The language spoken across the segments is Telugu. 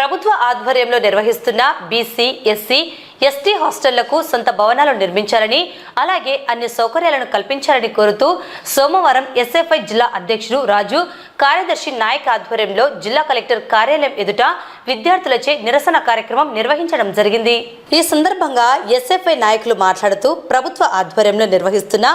ప్రభుత్వ ఆధ్వర్యంలో నిర్వహిస్తున్న బీసీ ఎస్సీ ఎస్టీ హాస్టళ్ళకు సొంత భవనాలు నిర్మించాలని అలాగే అన్ని సౌకర్యాలను కల్పించాలని కోరుతూ సోమవారం ఎస్ఎఫ్ఐ జిల్లా అధ్యక్షుడు రాజు కార్యదర్శి నాయక్ ఆధ్వర్యంలో జిల్లా కలెక్టర్ కార్యాలయం ఎదుట విద్యార్థులచే నిరసన కార్యక్రమం నిర్వహించడం జరిగింది. ఈ సందర్భంగా ఎస్ఎఫ్ఐ నాయకులు మాట్లాడుతూ ప్రభుత్వ ఆధ్వర్యంలో నిర్వహిస్తున్న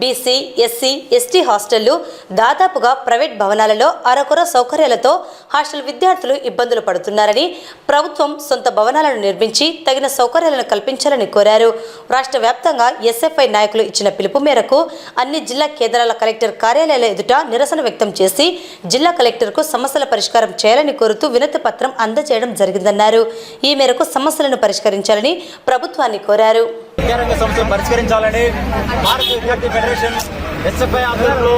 బీసీ ఎస్సీ ఎస్టీ హాస్టళ్ళు దాదాపుగా ప్రైవేట్ భవనాలలో అరకొర సౌకర్యాలతో హాస్టల్ విద్యార్థులు ఇబ్బందులు పడుతున్నారని ప్రభుత్వం సొంత భవనాలను నిర్మించి తగిన సౌకర్యాలను కల్పించాలని కోరారు. రాష్ట్ర వ్యాప్తంగా ఎస్ఎఫ్ఐ నాయకులు ఇచ్చిన పిలుపు మేరకు అన్ని జిల్లా కేంద్రాల కలెక్టర్ కార్యాలయాల ఎదుట నిరసన వ్యక్తం చేసి జిల్లా కలెక్టర్కు సమస్యల పరిష్కారం చేయాలని కోరుతూ వినతి పత్రం అందజేయడం జరిగిందన్నారు. ఈ మేరకు సమస్యలను పరిష్కరించాలని ప్రభుత్వాన్ని కోరారు. విద్యారంగ సమస్యలు పరిష్కరించాలని భారత విద్యార్థి ఫెడరేషన్ ఎస్ఎఫ్ఐ ఆధ్వర్యంలో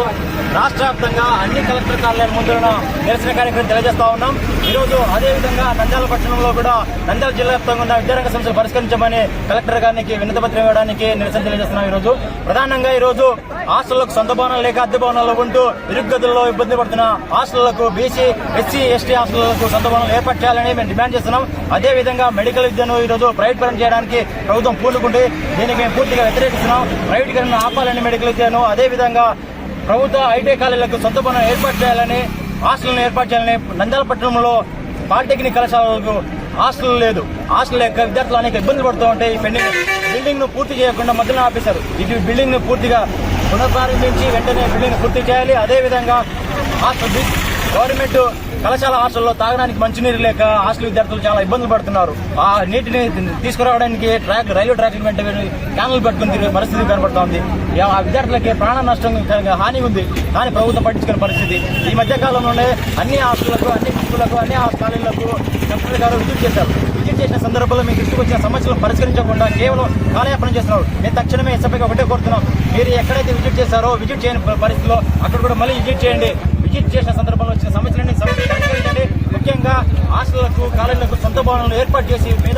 రాష్ట్ర వ్యాప్తంగా అన్ని కలెక్టర్ కార్యాలయం ముందున నిరసన కార్యక్రమం తెలియజేస్తా ఉన్నాం. ఈరోజు అదేవిధంగా నంద్యాల పట్టణంలో కూడా నంద్యాల జిల్లా వ్యాప్తంగా ఉన్న విద్యారంగ సమస్యలు పరిష్కరించమని కలెక్టర్ గారికి వినతి పత్రం ఇవ్వడానికి నిరసన తెలియజేస్తున్నాం ఈరోజు. ప్రధానంగా ఈరోజు హాస్టళ్ళకు సొంత భవనాలు లేక అద్దె భవనాల్లో ఉంటూ ఇరుగ్గదుల్లో ఇబ్బంది పడుతున్న హాస్టళ్ళకు బీసీ ఎస్సీ ఎస్టీ హాస్టళ్ళకు సొంత భవనాలు ఏర్పాటు చేయాలని మేము డిమాండ్ చేస్తున్నాం. అదే విధంగా మెడికల్ విద్యను ఈ రోజు ప్రైవేట్ పరం చేయడానికి ప్రభుత్వం పూనుకుంటే దీనికి మేము పూర్తిగా వ్యతిరేకిస్తున్నాం. ప్రైవేటీకరణ ఆపాలని మెడికల్ విద్యను అదే విధంగా ప్రభుత్వ ఐటీ కాలేజీలకు సొంత పనులను ఏర్పాటు చేయాలని హాస్టల్ను ఏర్పాటు చేయాలని నంద్యాల పట్టణంలో పాలిటెక్నిక్ కళాశాలకు హాస్టల్ లేదు. హాస్టల్ యొక్క విద్యార్థులు అనేక ఇబ్బందులు పడుతూ ఉంటాయి. ఈ పెండింగ్ బిల్డింగ్ను పూర్తి చేయకుండా మధ్యలో ఆపేశారు. ఇది బిల్డింగ్ను పూర్తిగా పునఃప్రారంభించి వెంటనే బిల్డింగ్ పూర్తి చేయాలి. అదే విధంగా హాస్టల్ గవర్నమెంట్ కళాశాల హాస్టల్లో తాగడానికి మంచినీరు లేక హాస్టల్ విద్యార్థులు చాలా ఇబ్బందులు పడుతున్నారు. ఆ నీటిని తీసుకురావడానికి ట్రాక్ రైల్వే ట్రాక్ వెంట క్యానల్ పెట్టుకుని తిరిగే పరిస్థితి కనబడుతోంది. ఆ విద్యార్థులకి ప్రాణ నష్టం హాని ఉంది. కానీ ప్రభుత్వం పట్టించుకునే పరిస్థితి. ఈ మధ్య కాలంలోనే అన్ని హాస్టళ్ళకు అన్ని స్కూళ్ళకు అన్ని కాలేజీలకు కలెక్టర్ గారు విజిట్ చేశారు. విజిట్ చేసిన సందర్భంలో మీకు దృష్టికి వచ్చిన సమస్యలను పరిష్కరించకుండా కేవలం కాలయాపన చేస్తున్నారు. నేను తక్షణమే ఎస్ఎఫ్ఐకి ఒకటే కోరుతున్నాం మీరు ఎక్కడైతే విజిట్ చేశారో విజిట్ చేయని పరిస్థితిలో అక్కడ కూడా మళ్ళీ విజిట్ చేయండి. విజిట్ చేసిన సందర్భంలో వచ్చిన సమస్యలన్నీ సమస్యలు ముఖ్యంగా హాస్టళ్ళకు కాలేజీలకు సొంత భవనాలను ఏర్పాటు చేసి పేద